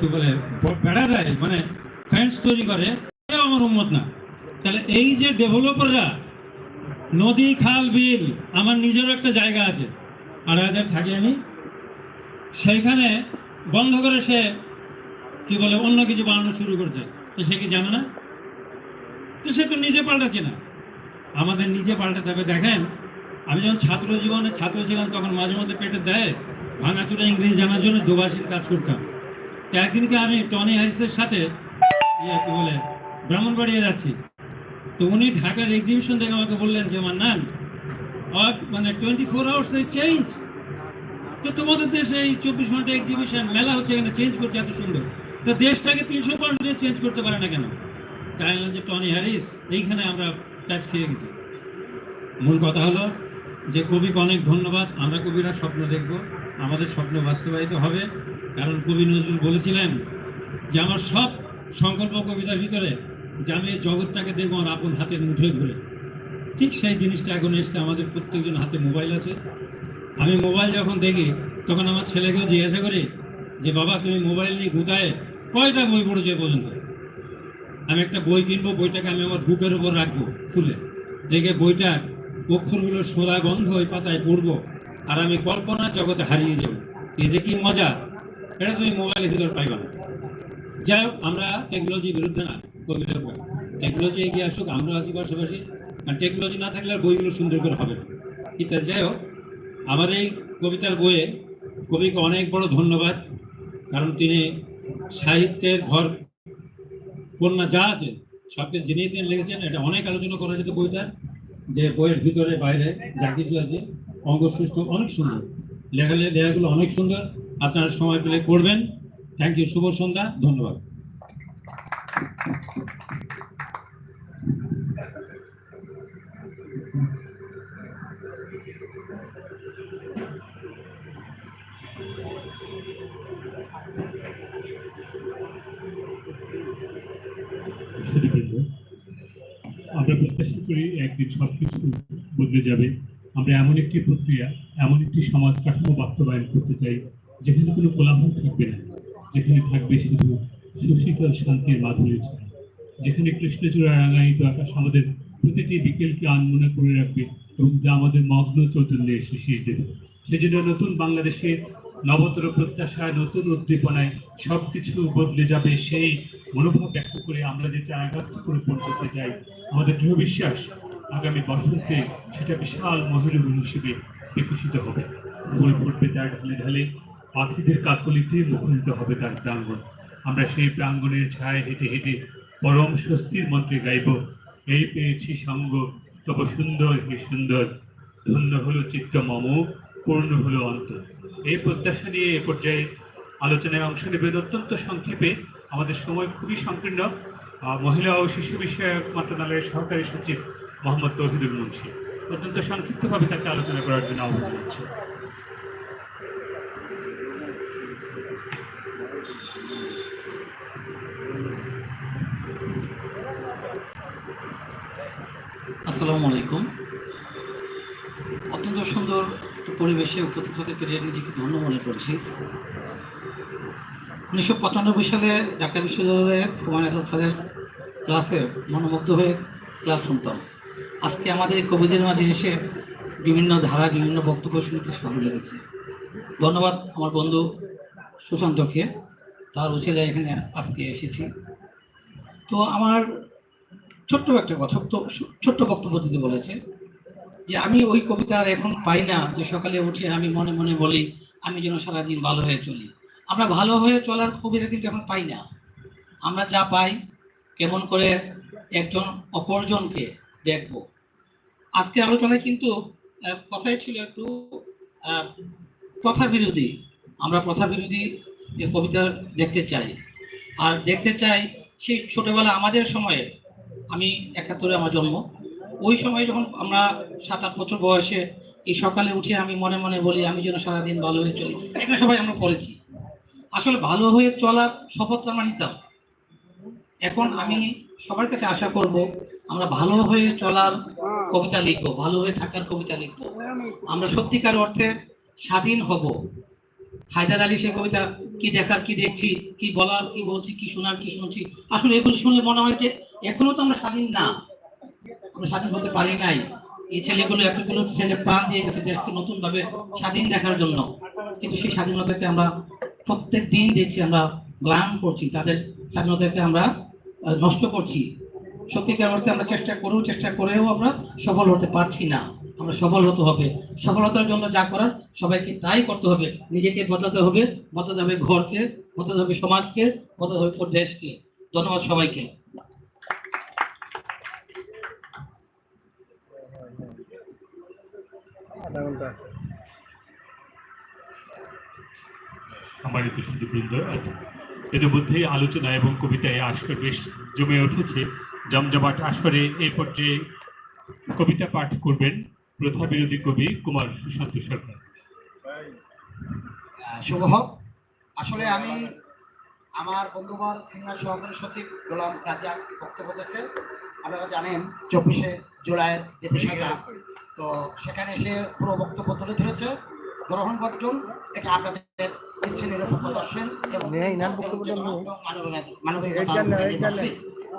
কি বলে বেড়া দেয় মানে ফ্যান্স তৈরি করে আমার উন্মত না। তাহলে এই যে ডেভেলপাররা নদী, খাল, বিল, আমার নিজেরও একটা জায়গা আছে। আড়াই হাজার থাকি আমি। সেইখানে বন্ধ করে সে, কি বলে, অন্য কিছু বানানো শুরু করছে। তো সে কি জানে না? তো সে তো নিজে পাল্টাচ্ছে না। আমাদের নিজে পাল্টাতে হবে। দেখেন, আমি যখন ছাত্র জীবনে ছাত্র ছিলাম, তখন মাঝে মধ্যে পেটে দেয়, ভাঙাচুরা ইংরেজি জানার জন্য দুবাসীর কাজ করতাম। তো একদিনকে আমি টনি হ্যারিসের সাথে ইয়ে কি বলে, ব্রাহ্মণবাড়িয়া যাচ্ছি। তো উনি ঢাকার এক্সিবিশন দেখে আমাকে বললেন যে নাম মানে টোয়েন্টি ফোর আওয়ার্স চেঞ্জ তো তোমাদের দেশে এই চব্বিশ ঘণ্টা এক্সিবিশন মেলা হচ্ছে এখানে চেঞ্জ করছে এত সুন্দর। তো দেশটাকে তিনশো পার্সেন্টে চেঞ্জ করতে পারে না কেন? তাই যে, টনি হ্যারিস, এইখানে আমরা টাচ খেয়ে গেছি। মূল কথা হলো যে, কবিকে অনেক ধন্যবাদ, আমরা কবিরা স্বপ্ন দেখব, আমাদের স্বপ্ন বাস্তবায়িত হবে। কারণ কবি নজরুল বলেছিলেন যে আমার সব সংকল্প কবিতার ভিতরে যে আমি জগৎটাকে দেখব আমার আপন হাতের মুঠোয় ঘুরে। ঠিক সেই জিনিসটা এখন এসছে, আমাদের প্রত্যেকজন হাতে মোবাইল আছে। আমি মোবাইল যখন দেখি, তখন আমার ছেলেকেও জিজ্ঞাসা করি যে, বাবা, তুমি মোবাইল নিয়ে গুতায় কয়টা বই পড়েছো এ পর্যন্ত? আমি একটা বই কিনবো, বইটাকে আমি আমার বুকের উপর রাখব খুলে। দেখে বইটার অক্ষরগুলো সোলা গন্ধ ওই পাতায় পড়ব, আর আমি কল্পনা জগতে হারিয়ে যাব। এই যে কি মজা! এটা তুমি মোবাইলের ভিতর পাইবা না। যাই হোক, আমরা টেকনোলজির বিরুদ্ধে না কবিতার বই টেকনোলজি এগিয়ে আসুক আমরা আছি পাশাপাশি। আর টেকনোলজি না থাকলে আর বইগুলো সুন্দর করে হবে ইত্যাদি। যাই হোক, আমার এই কবিতার বইয়ে কবিকে অনেক বড় ধন্যবাদ, কারণ তিনি সাহিত্যের ঘর, কন্যা যা আছে সব কিছু যিনি তিনি লিখেছেন, এটা অনেক আলোচনা করা যেত বইটার যে বইয়ের ভিতরে, বাইরে যা কিছু আছে, অঙ্গ সুস্থ অনেক সুন্দর। লেখালে লেখাগুলো অনেক সুন্দর। আপনারা সময় পেলে করবেন। থ্যাংক ইউ শুভ সন্ধ্যা, ধন্যবাদ। আমরা প্রত্যাশা করি একদিন সবকিছু বদলে যাবে। আমরা এমন একটি প্রক্রিয়া, এমন একটি সমাজ কাঠামো বাস্তবায়ন করতে চাই। যেখানে কোনো কোলাহল থাকবে না। যেখানে থাকবে শুধু সুশীতল শান্তির মাধুরী যেখানে কৃষ্ণচূড়া রাঙায়িত আকাশ আমাদের প্রতিটি বিকেলকে আনমনা করে রাখবে এবং যা আমাদের মগ্ন চৈতন্যে শীষ দেবে। সেজন্য নতুন বাংলাদেশের নবতর প্রত্যাশা নতুন উদ্দীপনায় সবকিছু বদলে যাবে সেই মনোভাব ব্যক্ত করে আমরা যে চারা গাছটি রোপণ করতে চাই, আমাদের দৃঢ় বিশ্বাস আগামী বসন্তে সেটা বিশাল মহিরুহ হিসেবে বিকশিত হবে। ফুল ফুটবে তার ঢালে ঢালে পাখিদের কাকলিতে মুখরিত হবে তার প্রাঙ্গণ। আমরা সেই প্রাঙ্গণের ছায় হেঁটে হেঁটে পরম স্বস্তির মন্ত্রে গাইব। এই পেয়েছি সঙ্গ, তব সুন্দর হে সুন্দর। ধন্য হলো চিত্ত মম, পূর্ণ হলো অন্তর এই প্রত্যাশা নিয়ে এ পর্যায়ে আলোচনায় অংশ নেবেন অত্যন্ত সংক্ষেপে। আমাদের সময় খুবই সংকীর্ণ। মহিলা ও শিশু বিষয়ক মন্ত্রণালয়ের সহকারী সচিব মোহাম্মদ তৌহিদুল মুন্সি। অত্যন্ত সংক্ষিপ্তভাবে তাকে আলোচনা করার জন্য আহ্বান জানাচ্ছি। আসসালামু আলাইকুম। অত্যন্ত সুন্দর পরিবেশে উপস্থিত হতে পেরে নিজেকে ধন্য মনে করছি। উনিশশো পঁচানব্বই সালে ঢাকা বিশ্ববিদ্যালয়ে হুমায়ুন আজাদ স্যারের ক্লাসে মনোমুগ্ধ হয়ে ক্লাস শুনতাম। আজকে আমাদের কবিদের মাঝে এসে বিভিন্ন ধারা, বিভিন্ন বক্তব্য শুনতে ভালো লেগেছে। ধন্যবাদ আমার বন্ধু সুশান্তকে। তার উচিলে এখানে আজকে এসেছি। তো আমার ছোট্ট একটা কথা ছোট্ট বক্তব্য দিতে বলেছে যে আমি ওই কবিতা আর এখন পাই না যে সকালে উঠে আমি মনে মনে বলি, আমি যেন সারাদিন ভালো হয়ে চলি। আমরা ভালো হয়ে চলার কবিতা কিন্তু এখন পাই না। আমরা যা পাই, কেমন করে একজন অপরজনকে দেখব। আজকের আলোচনায় কিন্তু কথাই ছিল একটু প্রথা বিরোধী। আমরা প্রথা বিরোধী কবিতা দেখতে চাই। আর দেখতে চাই সেই ছোটবেলা আমাদের সময়ে আমি একাত্তরে আমার জন্ম। ওই সময় যখন আমরা সাত আট বছর বয়সে এই সকালে উঠে আমি মনে মনে বলি, আমি যেন সারাদিন ভালো হয়ে চলি। এখানে সবাই আমরা পড়েছি। আসলে ভালো হয়ে চলার শপথ আমরা নিতাম। এখন আমি সবার কাছে আশা করব, আমরা ভালো হয়ে চলার কবিতা লিখব, ভালো হয়ে থাকার কবিতা লিখব। আমরা সত্যিকার অর্থে স্বাধীন হব। হায়দার আলী সেই কবিতা, কি দেখার, কি দেখছি, কি বলার, কি বলছি, কি শোনার, কি শুনছি? আসলে এগুলো শুনলে মনে হয় যে এখনও তো আমরা স্বাধীন না। আমরা স্বাধীন হতে পারি নাই। এই ছেলেগুলো এতগুলো ছেলে প্রাণ দিয়ে গেছে দেশকে নতুন ভাবে স্বাধীন দেখার জন্য। কিন্তু সেই স্বাধীনতাকে আমরা প্রত্যেক দিন দেখছি, আমরা গ্লান করছি, তাদের স্বাধীনতাকে আমরা নষ্ট করছি। সত্যিকার অর্থে আমরা চেষ্টা করেও চেষ্টা করেও আমরা সফল হতে পারছি না। আমরা সফল হতে হবে। সফলতার জন্য যা করার, সবাইকে তাই করতে হবে। নিজেকে বদলাতে হবে বদলাতে হবে ঘরকে, বদলাতে হবে সমাজকে, বদলাতে হবে দেশকে। ধন্যবাদ সবাইকে। আমার সুন্দরবৃন্দ ইতিমধ্যেই আলোচনা এবং কবিতায় আসর বেশ জমে উঠেছে। জমজমাট আসরে এই পর্যায়ে কবিতা পাঠ করবেন প্রথা বিরোধী কবি কুমার সুশান্ত সরকার। শুভ হোক। আসলে আমি আমার বন্ধুবর সিনিয়র সহকারী সচিব গোলাম রাজ্জাক বক্তব্য দিচ্ছেন আপনারা জানেন চব্বিশে জুলাইয়ের যে বিষয়টা তো সেখানে এসে পুরো বক্তব্য তুলে ধরেছে। গ্রহণ বর্জন এটা আপনাদের ইচ্ছে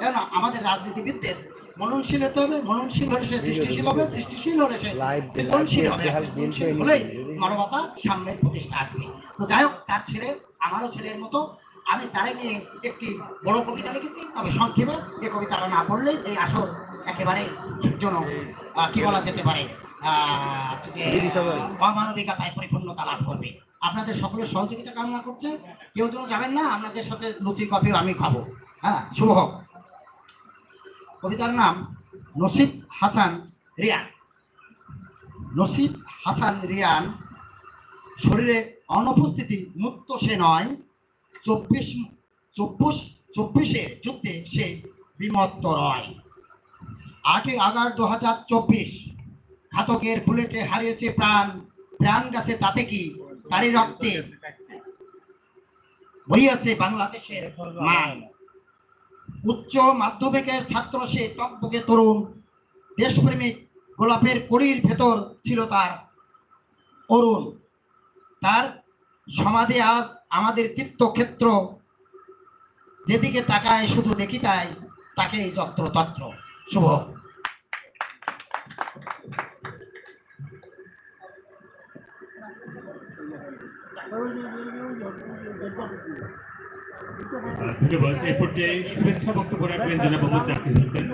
এবং আমাদের রাজনীতিবিদদের মননশীল হতে হবে মননশীল হলে সে সৃষ্টিশীল হবে সৃষ্টিশীল হলে সে সৃজনশীল হবে সৃজনশীল হলেই মানবতা সামনের প্রতিষ্ঠা আসবে। তো যাই হোক তার ছেলে আমারও ছেলের মতো আমি তারে নিয়ে একটি বড় কবিতা লিখেছি তবে সংক্ষেপে এই কবিতাটা না পড়লে এই আসর একেবারে আহ, কি বলা যেতে পারে? যে অমানবিকতায় পরিপূর্ণতা লাভ করবে। আপনাদের সকলের সহযোগিতা কামনা করছে। কেউ যেন যাবেন না আপনাদের সাথে লুচি কফিও আমি খাব। হ্যাঁ শুভ হোক। কবিতার নাম নসিব হাসান রিয়ান। নসিব হাসান রিয়ান শরীরে অনুপস্থিতি মুক্ত সে নয় চব্বিশ চব্বিশ চব্বিশে যুদ্ধে সে বিমত্ত রয়। আটই আগস্ট দু হাজার চব্বিশ, ঘাতকের বুলেটে হারিয়েছে প্রাণ। প্রাণ গেছে তাতে কি? তারই রক্তে। বইয়াছে বাংলাদেশের উচ্চ মাধ্যমিকের ছাত্র সে টকবকে তরুণ। দেশপ্রেমিক গোলাপের কড়ির ভেতর ছিল তার অরুণ। তার সমাধি আজ আমাদের তীর্থক্ষেত্র। যেদিকে তাকায় শুধু দেখি তাই, তাকেই যত্র তত্র শুভ। ধন্যবাদ। এই পর্যায়ে শুভেচ্ছা বক্তব্য রাখবেন জাকির হোসেন।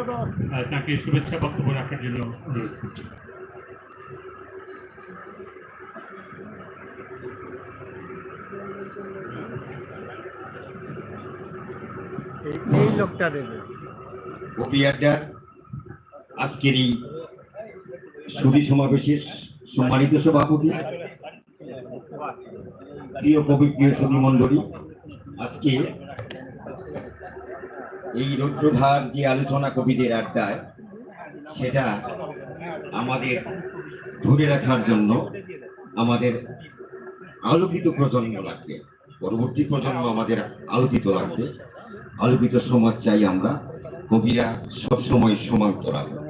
তাকে শুভেচ্ছা বক্তব্য রাখার জন্য অনুরোধ করছি। এই লোকটা দেবে। আজকের এই সুরি সমাবেশের সম্মানিত সভাপতি, প্রিয় কবি প্রিয় সবী মণ্ডলী, আজকে এই রৌদ্রধার যে আলোচনা কবিদের আড্ডায়, সেটা আমাদের ধরে রাখার জন্য আমাদের আলোকিত প্রজন্ম লাগবে। পরবর্তী প্রজন্ম আমাদের আলোকিত লাগবে। আলোকিত সমাজ চাই আমরা। কবিরা সবসময় সমান্তরাল।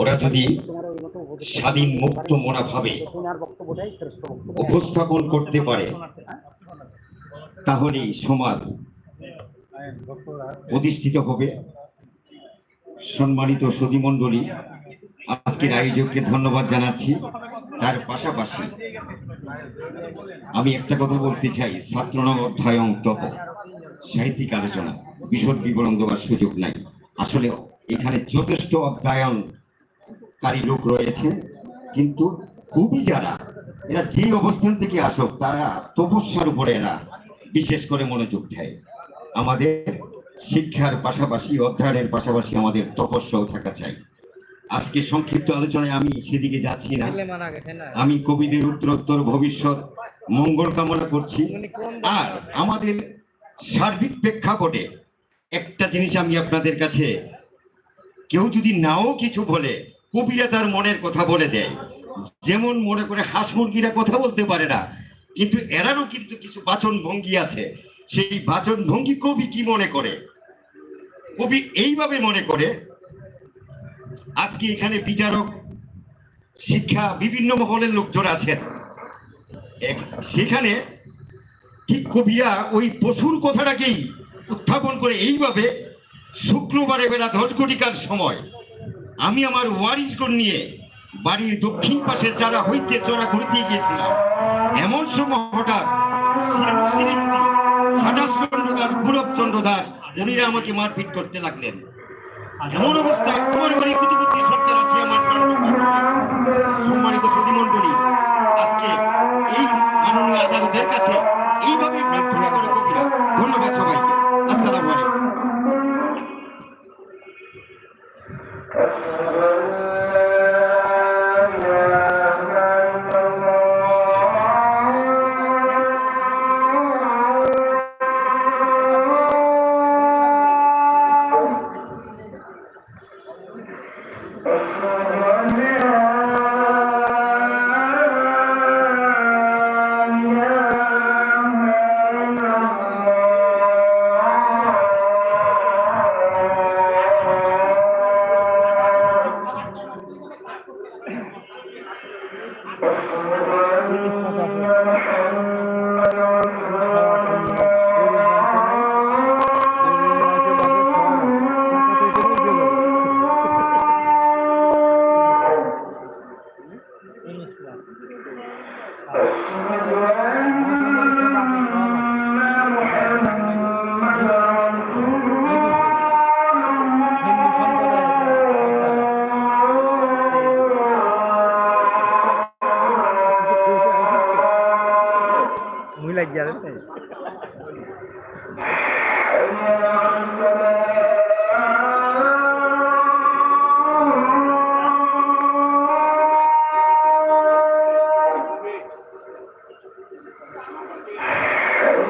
ওরা যদি স্বাধীন মুক্ত মনাভাবে উপস্থাপন করতে পারে, তাহলেই সমাজ প্রতিষ্ঠিত হবে। সম্মানিত সতীমণ্ডলী, আজকের আয়োজককে ধন্যবাদ জানাচ্ছি। তার পাশাপাশি আমি একটা কথা বলতে চাই ছাত্রনাম অধ্যয়ন তপ সাহিত্যিক আলোচনা, বিশদ বিবরণ দেওয়ার সুযোগ নাই। আসলে এখানে যথেষ্ট অধ্যয়নকারী লোক রয়েছে কিন্তু খুবই যারা এরা যে অবস্থান থেকে আসুক তারা তপস্যার উপরে এরা বিশেষ করে মনোযোগ দেয়। আমাদের শিক্ষার পাশাপাশি অধ্যয়নের পাশাপাশি আমাদের তপস্যাও থাকা চাই। আজকে সংক্ষিপ্ত আলোচনায় আমি সেদিকে যাচ্ছি না। না? আমি কবিদের উত্তরোত্তর ভবিষ্যৎ মঙ্গল কামনা করছি। আর আমাদের সার্বিক প্রেক্ষাপটে একটা জিনিস আমি আপনাদের কাছে কেউ যদি নাও কিছু বলে, কবিরা তার মনের কথা বলে দেয়। যেমন মনে করে হাঁস মুরগিরা কথা বলতে পারে না, কিন্তু এরারও কিন্তু কিছু বাচন ভঙ্গি আছে। সেই বাচন ভঙ্গি কবি কি মনে করে? কবি এইভাবে মনে করে, আজকে এখানে বিচারক, শিক্ষা, বিভিন্ন মহলের লোকজন আছেন। সেখানে ঠিক কবিরা ওই পশুর কথাটাকেই উত্থাপন করে এইভাবে শুক্রবারে বেলা দশ ঘটিকার সময় আমি আমার ওয়ারিশগণ নিয়ে বাড়ির দক্ষিণ পাশে যারা হইতে চড়া ঘুরতে গিয়েছিলাম, এমন সময় হঠাৎ দাস চন্দ্র দাস আমাকে মারপিট করতে লাগলেন। এমন অবস্থায় আমার বাড়ি আমার সম্মানিত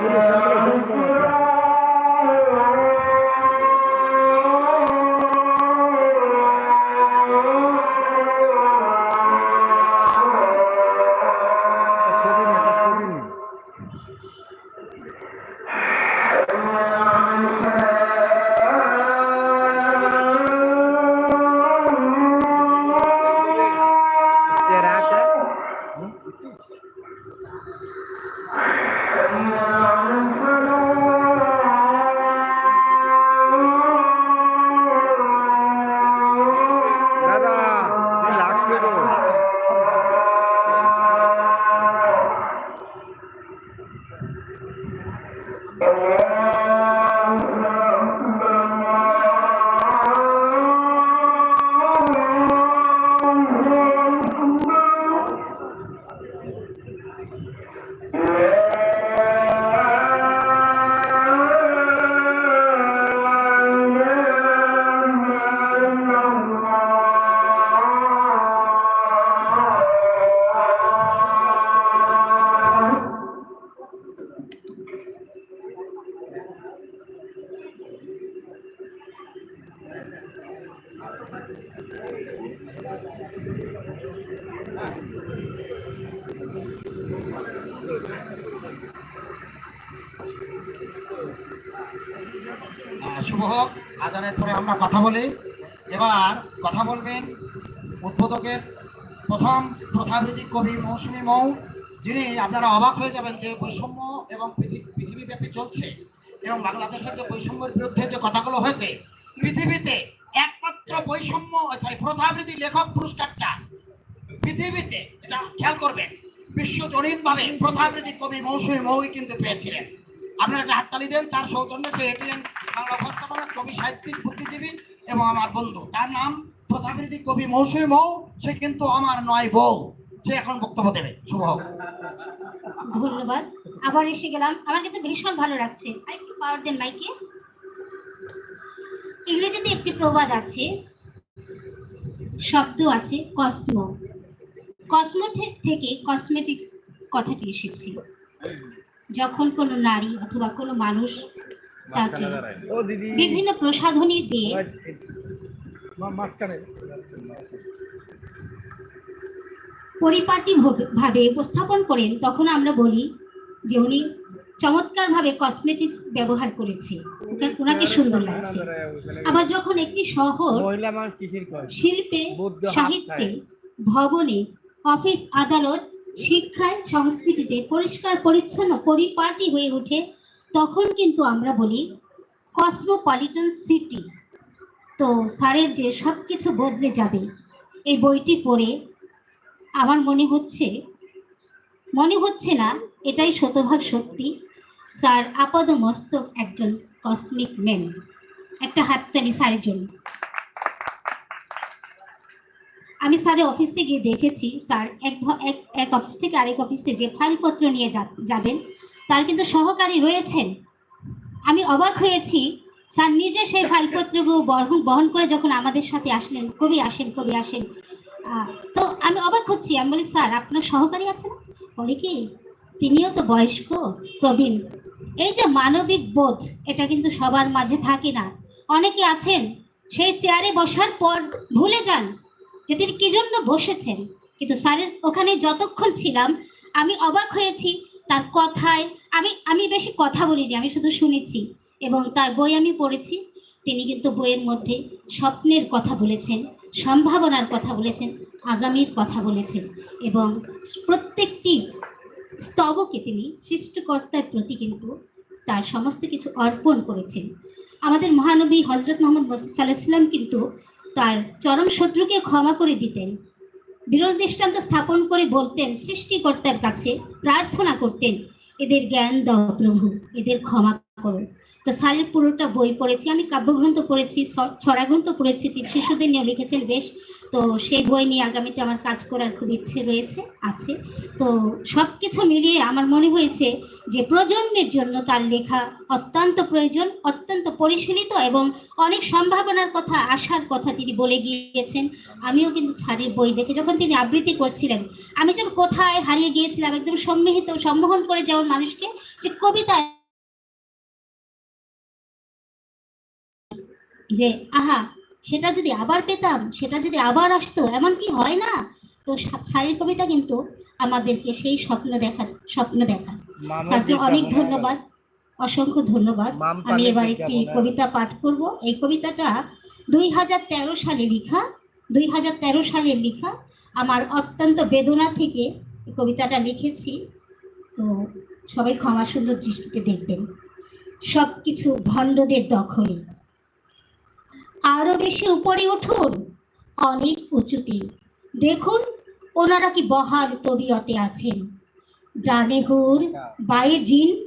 Yeah. কথা বলি। এবার কথা বলবেন উদ্বোধকের প্রথম প্রথাবৃত্তিক কবি মৌসুমী মৌ, যিনি আপনারা অবাক হয়ে যাবেন যে বৈষম্য এবং পৃথি- পৃথিবীব্যাপী চলছে এবং বাংলাদেশের যে বৈষম্যের বিরুদ্ধে যে কথাগুলো হয়েছে, পৃথিবীতে একমাত্র বৈষম্য সরি প্রথাবৃত্তি লেখক পুরস্কারটা পৃথিবীতে, এটা খেয়াল করবেন, বিশ্বজনীনভাবে প্রথাবৃত্তি কবি মৌসুমী মৌই কিন্তু পেয়েছিলেন। আপনারা একটা হাততালি দেন, তার সৌজন্যে সে এটিএন বাংলা উপস্থাপনা, কবি, সাহিত্যিক, বুদ্ধিজীবী এবং আমার বন্ধু। তার নাম প্রথাবৃত্তি কবি মৌসুমী মৌ, সে কিন্তু আমার নয় বউ। সে এখন বক্তব্য দেবে। শুভ ধন্যবাদ। আবার এসে গেলাম। আমার কিন্তু ভীষণ ভালো লাগছে। আর একটু পাওয়ার দেন মাইকে ইংরেজিতে একটি প্রবাদ আছে, শব্দ আছে, কসমো। কসমো থেকে কসমেটিক্স কথাটি এসেছে। যখন কোনো নারী অথবা কোনো মানুষ তাকে বিভিন্ন প্রসাধনী দিয়ে পরিপাটি ভাবে- ভাবে উপস্থাপন করেন তখন আমরা বলি যে উনি চমৎকারভাবে কসমেটিক্স ব্যবহার করেছে। ওনাকে সুন্দর লাগছে। আবার যখন একটি শহর শিল্পে সাহিত্যে ভবনে অফিস আদালত শিক্ষায়, সংস্কৃতিতে পরিষ্কার, পরিচ্ছন্ন, পরিপাটি হয়ে ওঠে, তখন কিন্তু আমরা বলি কসমোপলিটন সিটি তো স্যারের যে সব কিছু বদলে যাবে, এই বইটি পড়ে আমার মনে হচ্ছে মনে হচ্ছে না এটাই শতভাগ সত্যি, স্যার আপাদ মস্তক একজন কসমিক ম্যান একটা হাততালি স্যারের জন্য। আমি স্যারের অফিসে গিয়ে দেখেছি, স্যার এক এক অফিস থেকে আরেক অফিসে যে ফাইলপত্র নিয়ে যাবেন, তার কিন্তু সহকারী রয়েছেন। আমি অবাক হয়েছি, স্যার নিজে সেই ফাইলপত্রগুলো বহন বহন করে যখন আমাদের সাথে আসলেন, কবি আসেন কবি আসেন তো আমি অবাক হচ্ছি। আমি বলি, স্যার, আপনার সহকারী আছেন? বলে কি, তিনিও তো বয়স্ক, প্রবীণ। এই যে মানবিক বোধ, এটা কিন্তু সবার মাঝে থাকে না। অনেকে আছেন, সেই চেয়ারে বসার পর ভুলে যান। যে তিনি কি জন্য বসেছেন? কিন্তু স্যারের ওখানে যতক্ষণ ছিলাম, আমি অবাক হয়েছি। তার কথায় আমি আমি বেশি কথা বলিনি, আমি শুধু শুনেছি। এবং তার বই আমি পড়েছি। তিনি কিন্তু বইয়ের মধ্যে স্বপ্নের কথা বলেছেন, সম্ভাবনার কথা বলেছেন, আগামীর কথা বলেছেন। এবং প্রত্যেকটি স্তবকে তিনি সৃষ্টিকর্তার প্রতি কিন্তু তার সমস্ত কিছু অর্পণ করেছেন। আমাদের মহানবী হজরত মোহাম্মদ সাল্লাম কিন্তু তার চরম শত্রুকে ক্ষমা করে দিতেন। বিরল দৃষ্টান্ত স্থাপন করে বলতেন, সৃষ্টিকর্তার কাছে প্রার্থনা করতেন। এদের জ্ঞান দাও প্রভু, এদের ক্ষমা করো। তো স্যারের পুরোটা বই পড়েছি, আমি কাব্যগ্রন্থ পড়েছি ছড়া গ্রন্থ পড়েছি, তিনি শিশুদের নিয়ে লিখেছেন বেশ। তো সেই বই নিয়ে আগামীতে আমার কাজ করার খুব ইচ্ছে রয়েছে, আছে। তো সব কিছু মিলিয়ে আমার মনে হয়েছে যে প্রজন্মের জন্য তার লেখা অত্যন্ত প্রয়োজন, অত্যন্ত পরিশীলিত এবং অনেক সম্ভাবনার কথা, আশার কথা তিনি বলে গিয়েছেন। আমিও কিন্তু স্যারের বই দেখে যখন তিনি আবৃত্তি করছিলেন, আমি যেন কোথায় হারিয়ে গিয়েছিলাম, একদম সম্মিলিত সম্মোহন করে যেমন মানুষকে, যে কবিতায় যে আহা সেটা যদি আবার পেতাম সেটা যদি আবার আসতো এমন কি হয় না? তো স্যারের কবিতা কিন্তু আমাদেরকে সেই স্বপ্ন দেখা স্বপ্ন দেখা। স্যারকে অনেক ধন্যবাদ অসংখ্য ধন্যবাদ। আমি এবার একটি কবিতা পাঠ করব। এই কবিতাটা দুই হাজার তেরো সালে লেখা দুই হাজার তেরো সালের লেখা। আমার অত্যন্ত বেদনা থেকে কবিতাটা লিখেছি। তো সবাই ক্ষমা সুন্দর দৃষ্টিতে দেখবেন। সব কিছু ভণ্ডদের দখলে। আরও বেশি উপরে উঠুন। অনেক উঁচুতে। দেখুন, ওনারা কি বহাল তবিয়তে আছেন। ডানে হুর বায়ে জিন,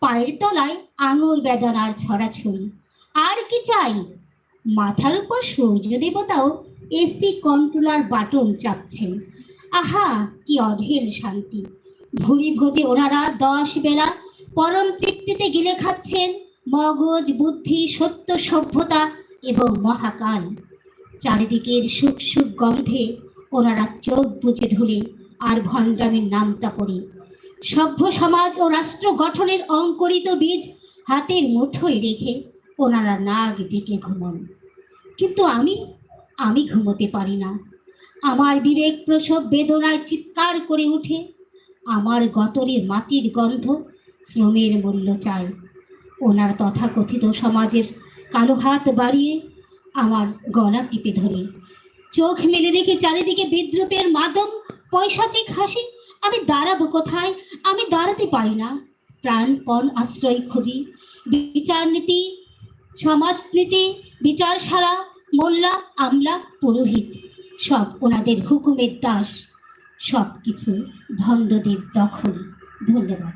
পায়ের তলায় আঙুল বেদনার ছড়াছড়ি। আর কি চাই? মাথার উপর সূর্য দেবতাও এসি কন্ট্রোলার বাটন চাপছেন। আহা, কি অঢেল শান্তি। ভুরি ভোজে ওনারা দশ বেলা পরম তৃপ্তিতে গিলে খাচ্ছেন। মগজ, বুদ্ধি, সত্য, সভ্যতা এবং মহাকাল। চারিদিকের সুখ সুখ গন্ধে ওনারা চোখ বুঝে ঢুলে আর ভণ্ডামের নামতা পড়ে সভ্য সমাজ ও রাষ্ট্র গঠনের অঙ্কুরিত বীজ হাতের মুঠোয় রেখে ওনারা নাগ ডেকে ঘুমন। কিন্তু আমি আমি ঘুমোতে পারি না। আমার বিবেক প্রসব বেদনায় চিৎকার করে উঠে, আমার গতরের মাটির গন্ধ শ্রমের মূল্য চাই ওনার তথাকথিত সমাজের কালো হাত বাড়িয়ে আমার গলা টিপে ধরে। চোখ মেলে দেখে চারিদিকে বিদ্রুপের মাদম পয়সাচিক হাসি। আমি দাঁড়াবো কোথায়? আমি দাঁড়াতে পারি না। প্রাণপণ আশ্রয় খুঁজি। বিচার নীতি সমাজনীতি বিচারশালা মোল্লা, আমলা, পুরোহিত। সব ওনাদের হুকুমের দাস। সব কিছু ভণ্ডদের দখল। ধন্যবাদ।